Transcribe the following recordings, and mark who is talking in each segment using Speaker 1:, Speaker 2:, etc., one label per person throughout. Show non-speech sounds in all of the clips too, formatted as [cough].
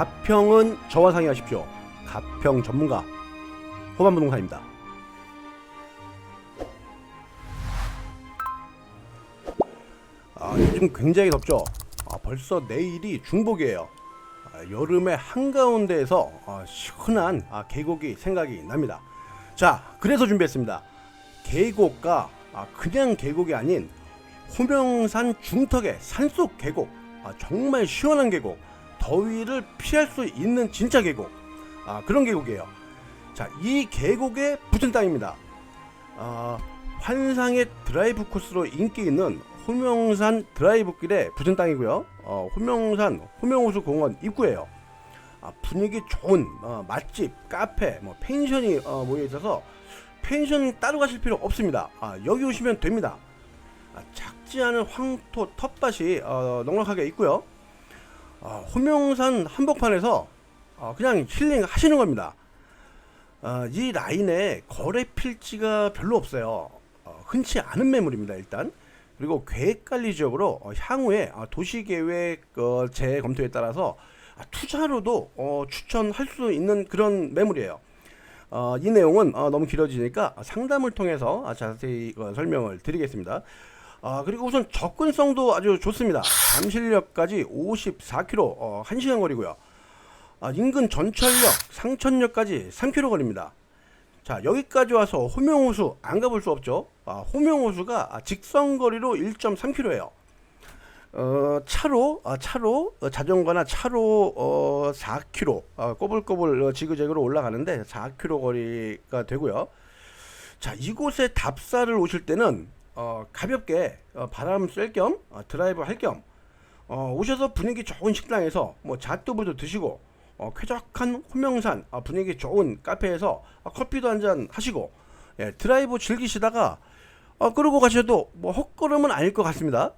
Speaker 1: 가평은 저와 상의하십시오. 가평 전문가 호반부동산입니다. 아, 요즘 굉장히 덥죠. 아, 벌써 내일이 중복이에요. 아, 여름의 한가운데에서 아, 시원한 아, 계곡이 생각이 납니다. 자, 그래서 준비했습니다. 계곡과 아, 그냥 계곡이 아닌 호명산 중턱의 산속 계곡, 아, 정말 시원한 계곡, 더위를 피할 수 있는 진짜 계곡, 아, 그런 계곡이에요. 자, 이 계곡에 붙은 땅입니다. 아, 환상의 드라이브 코스로 인기 있는 호명산 드라이브길에 붙은 땅이고요. 어, 호명산 호명호수 공원 입구예요. 아, 분위기 좋은 어, 맛집, 카페, 뭐 펜션이 어, 모여 있어서 펜션 따로 가실 필요 없습니다. 아, 여기 오시면 됩니다. 아, 작지 않은 황토 텃밭이 어, 넉넉하게 있고요. 아, 호명산 한복판에서 어, 그냥 힐링 하시는 겁니다. 아, 이 라인에 거래 필지가 별로 없어요. 어, 흔치 않은 매물입니다. 일단 그리고 계획관리 지역으로 어, 향후에 아, 도시계획 어, 재검토에 따라서 아, 투자로도 어, 추천할 수 있는 그런 매물이에요. 어, 이 내용은 어, 너무 길어지니까 상담을 통해서 아, 자세히 어, 설명을 드리겠습니다. 아, 그리고 우선 접근성도 아주 좋습니다. 잠실역까지 54km, 어, 1시간 거리고요. 아, 인근 전철역, 상천역까지 3km 거리입니다. 자, 여기까지 와서 호명호수 안 가볼 수 없죠. 아, 호명호수가 아, 직선거리로 1.3km예요. 어, 차로, 아, 차로, 어, 자전거나 차로 어, 4km, 어, 꼬불꼬불 어, 지그재그로 올라가는데 4km 거리가 되고요. 자, 이곳에 답사를 오실 때는 어, 가볍게 어, 바람 쐴겸 어, 드라이브 할겸 어, 오셔서 분위기 좋은 식당에서 뭐 잣두부도 드시고 어, 쾌적한 호명산 어, 분위기 좋은 카페에서 어, 커피도 한 잔 하시고 예, 드라이브 즐기시다가 어, 끌고 가셔도 뭐 헛걸음은 아닐 것 같습니다.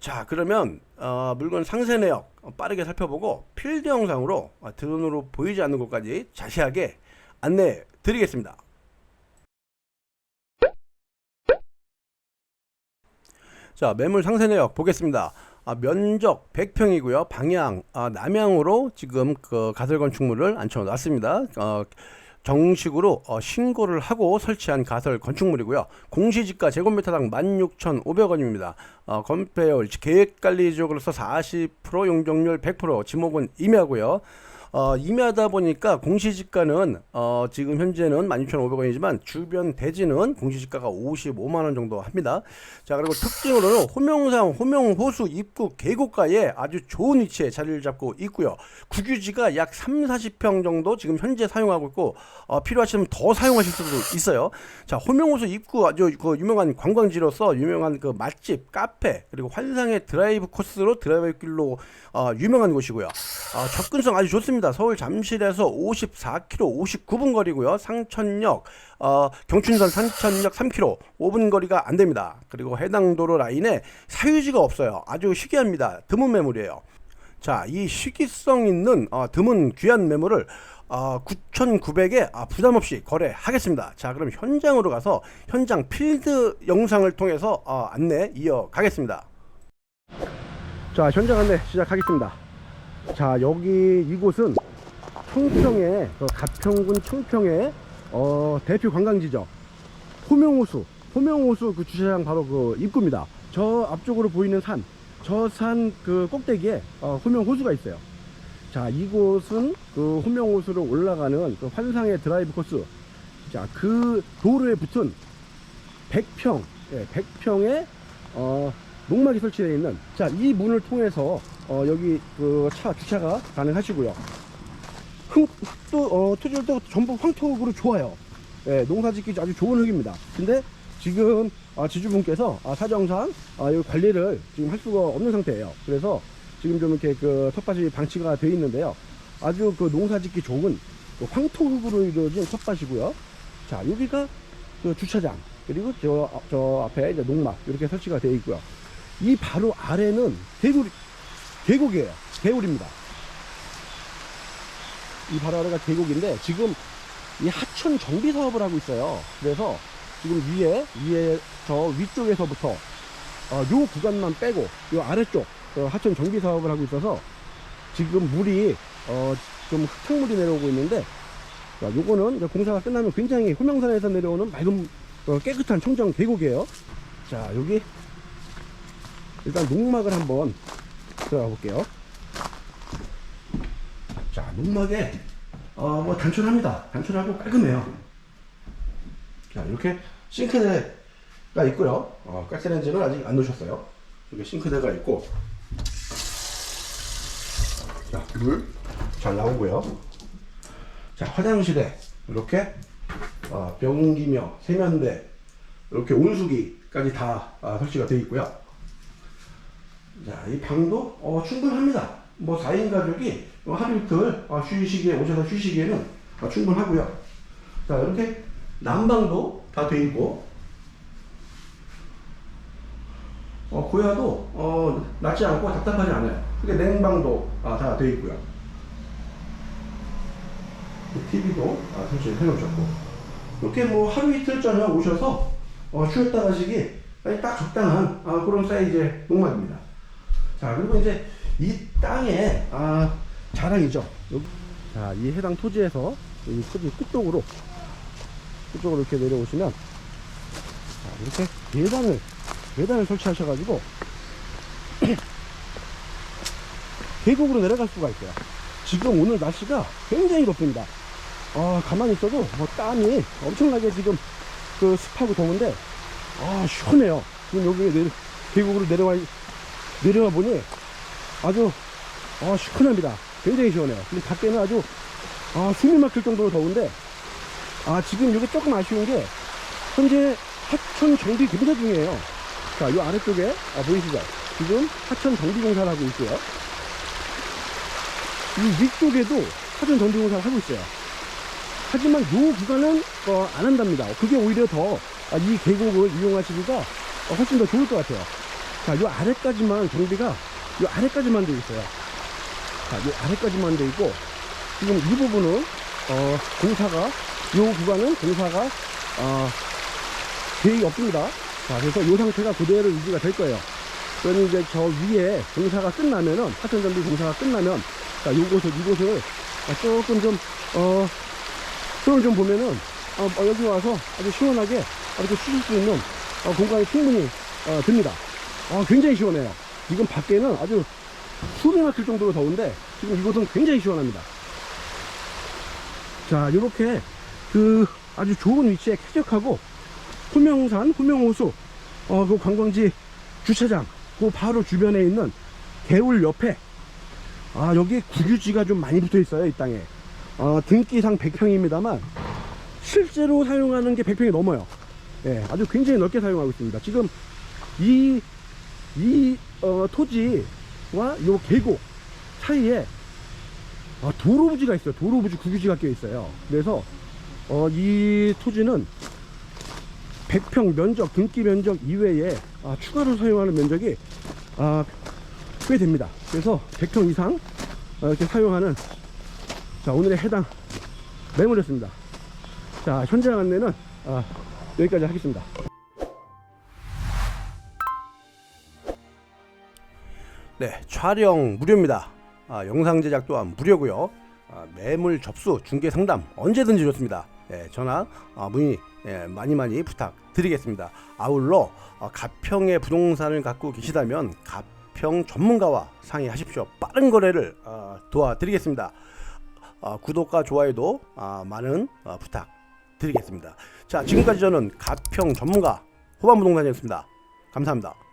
Speaker 1: 자 그러면 어, 물건 상세 내역 어, 빠르게 살펴보고 필드 영상으로 어, 드론으로 보이지 않는 곳까지 자세하게 안내 드리겠습니다. 자 매물 상세 내역 보겠습니다. 아, 면적 100평이고요. 방향 아, 남향으로 지금 그 가설 건축물을 앉혀 놨습니다. 어, 정식으로 어, 신고를 하고 설치한 가설 건축물이고요. 공시지가 제곱미터당 16,500원입니다. 어, 건폐율 계획관리 지역으로서 40% 용적률 100% 지목은 임야고요. 어, 임야다 보니까 공시지가는 어, 지금 현재는 16,500원이지만 주변 대지는 공시지가가 55만 원 정도 합니다. 자 그리고 특징으로는 호명산 호명호수 입구 계곡가에 아주 좋은 위치에 자리를 잡고 있고요. 국유지가 약 3, 40평 정도 지금 현재 사용하고 있고 어, 필요하시면 더 사용하실 수도 있어요. 자 호명호수 입구 아주 그 유명한 관광지로서 유명한 그 맛집 카페 그리고 환상의 드라이브 코스로 드라이브 길로 어, 유명한 곳이고요. 어, 접근성 아주 좋습니다. 서울 잠실에서 54km 59분 거리고요. 상천역 어, 경춘선 산천역 3km 5분 거리가 안 됩니다. 그리고 해당 도로 라인에 사유지가 없어요. 아주 희귀합니다. 드문 매물이에요. 자, 이 시기성 있는 어, 드문 귀한 매물을 어, 9,900에 아, 부담 없이 거래하겠습니다. 자, 그럼 현장으로 가서 현장 필드 영상을 통해서 어, 안내 이어가겠습니다. 자, 현장 안내 시작하겠습니다. 자, 여기 이곳은 청평의 그 가평군 청평의 어, 대표 관광지죠. 호명호수, 호명호수 그 주차장 바로 그 입구입니다. 저 앞쪽으로 보이는 산, 저 산 그 꼭대기에 어, 호명호수가 있어요. 자, 이곳은 그 호명호수로 올라가는 그 환상의 드라이브 코스. 자, 그 도로에 붙은 100평, 예, 100평의 어, 농막이 설치되어 있는 자, 이 문을 통해서 어, 여기 그 차 주차가 가능하시고요. 흙, 흙도 어, 토질도 전부 황토흙으로 좋아요. 예, 농사짓기 아주 좋은 흙입니다. 근데 지금 아, 지주분께서 아, 사정상 아, 이 관리를 지금 할 수가 없는 상태예요. 그래서 지금 좀 이렇게 그 텃밭이 방치가 되어 있는데요. 아주 그 농사짓기 좋은 그 황토흙으로 이루어진 텃밭이고요. 자, 여기가 그 주차장 그리고 저, 저 앞에 이제 농막 이렇게 설치가 되어 있고요. 이 바로 아래는 계곡, 계곡이에요. 개울입니다. 이 바로 아래가 계곡인데 지금 이 하천 정비 사업을 하고 있어요. 그래서 지금 위에 위에 저 위쪽에서부터 어, 요 구간만 빼고 요 아래쪽 어, 하천 정비 사업을 하고 있어서 지금 물이 어, 좀 흙탕물이 내려오고 있는데 자, 요거는 공사가 끝나면 굉장히 호명산에서 내려오는 맑은 어, 깨끗한 청정 계곡이에요. 자 여기 일단 농막을 한번 들어가 볼게요. 자 농막에 어, 뭐 단촐합니다. 단촐하고 깔끔해요. 자 이렇게 싱크대가 있고요. 어, 가스레인지는 아직 안 놓으셨어요. 여기 싱크대가 있고 자, 물 잘 나오고요. 자, 화장실에 이렇게 어, 변기며 세면대 이렇게 온수기까지 다 아, 설치가 되어 있고요. 자, 이 방도 어, 충분합니다. 뭐 4인 가족이 뭐 하루 이틀 어, 쉬시기에 오셔서 쉬시기에는 어, 충분하고요. 자, 이렇게 난방도 다 되어 있고 어, 고야도 어, 낮지 않고 답답하지 않아요. 이게 냉방도 아, 다 되어 있고요. TV도 아, 설치 해 놓으셨고 이렇게 뭐 하루 이틀 전에 오셔서 어, 쉬었다 가시기 딱 적당한 아, 그런 사이즈의 농막입니다. 자 그리고 이제 이 땅의 아, 자랑이죠. 여기, 자, 이 해당 토지에서 이 토지 끝쪽으로 끝쪽으로 이렇게 내려오시면 자, 이렇게 계단을 계단을 설치하셔가지고 [clears throat] 계곡으로 내려갈 수가 있어요. 지금 오늘 날씨가 굉장히 덥습니다. 아, 가만히 있어도 뭐 땀이 엄청나게 지금 그 습하고 더운데, 아, 시원해요. 지금 여기 내려, 계곡으로 내려와, 내려와 보니 아주, 아, 시원합니다. 굉장히 시원해요. 근데 밖에는 아주, 아, 숨이 막힐 정도로 더운데, 아, 지금 이게 조금 아쉬운 게, 현재 하천 정비 공사 중이에요. 자, 요 아래쪽에, 아, 보이시죠? 지금 하천 정비 공사를 하고 있고요. 이 위쪽에도 하천 정비 공사를 하고 있어요. 하지만 요 구간은 어, 안 한답니다. 그게 오히려 더 이 계곡을 이용하시기가 어, 훨씬 더 좋을 것 같아요. 자, 요 아래까지만 정비가 요 아래까지만 돼 있어요. 자, 요 아래까지만 돼 있고 지금 이 부분은 어, 공사가 요 구간은 공사가 어, 계획이 없습니다. 자, 그래서 요 상태가 그대로 유지가 될 거예요. 그러니 이제 저 위에 공사가 끝나면은 하천 정비 공사가 끝나면 자, 요곳을 이곳을 아, 조금 좀 어, 손을 좀 보면은 어, 어, 여기 와서 아주 시원하게 이렇게 쉬실 수 있는 어, 공간이 충분히 어, 듭니다. 어, 굉장히 시원해요. 지금 밖에는 아주 숨이 막힐 정도로 더운데 지금 이곳은 굉장히 시원합니다. 자, 이렇게 그 아주 좋은 위치에 쾌적하고 후명산, 후명호수, 어, 그 관광지 주차장, 그 바로 주변에 있는 개울 옆에 아, 여기 구유지가 좀 많이 붙어 있어요, 이 땅에. 어, 등기상 100평입니다만 실제로 사용하는 게 100평이 넘어요. 예, 아주 굉장히 넓게 사용하고 있습니다. 지금 이, 이, 어, 토지와 요 계곡 사이에 아, 도로부지가 있어요. 도로부지 구유지가 껴 있어요. 그래서, 어, 이 토지는 100평 면적, 등기 면적 이외에 아, 추가로 사용하는 면적이 아, 꽤 됩니다. 그래서 100평 이상 어, 이렇게 사용하는 자 오늘의 해당 매물이었습니다. 자 현장 안내는 아, 여기까지 하겠습니다. 네 촬영 무료입니다. 아, 영상 제작 또한 무료고요. 아, 매물 접수 중개 상담 언제든지 좋습니다. 예, 전화 아, 문의 예, 많이 많이 부탁드리겠습니다. 아울러 어, 가평의 부동산을 갖고 계시다면 가평 전문가와 상의하십시오. 빠른 거래를 어, 도와드리겠습니다. 어, 구독과 좋아요도 어, 많은 어, 부탁드리겠습니다. 자, 지금까지 저는 가평 전문가 호반부동산이었습니다. 감사합니다.